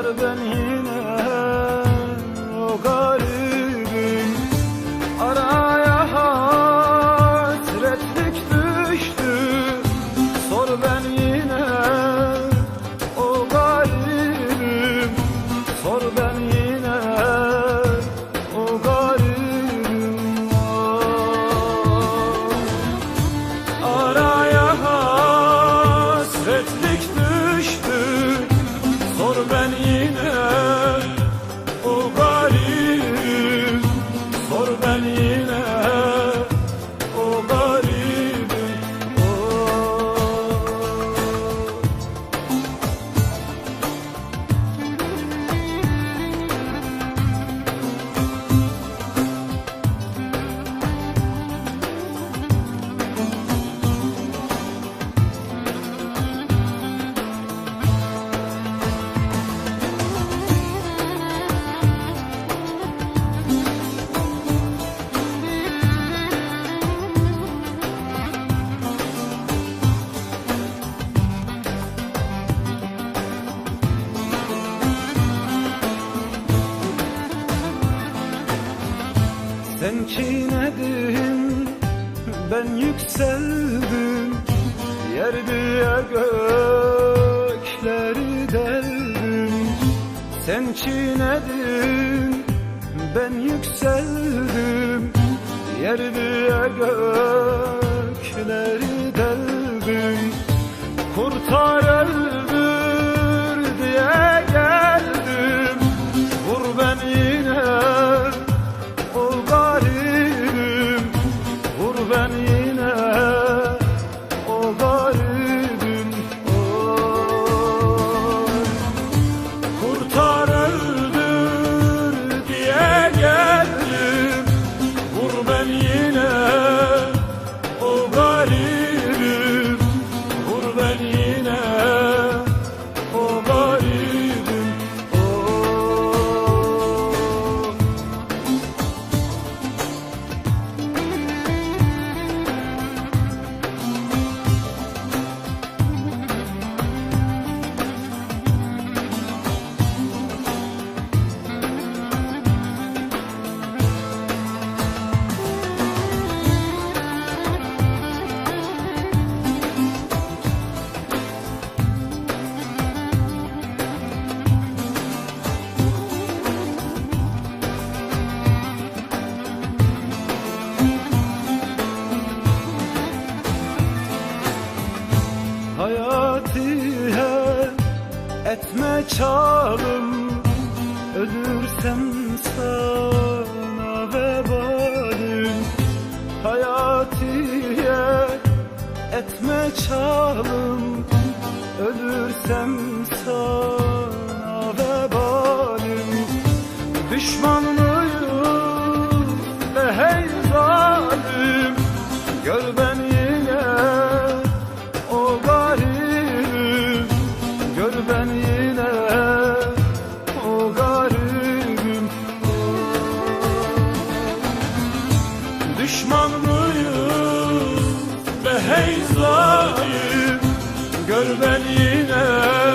Yar ben yine o garibim Araya ben yine Sen çiğnedin, ben yükseldim. Yer diye gökleri deldim. Sen çiğnedin, ben yükseldim. Yer diye gökleri deldim Hayatiye etme çalım Ölürsem sana vebalim. Hayatiye etme çalım Ölürsem sana vebalim. Düşman zalim Gör ben yine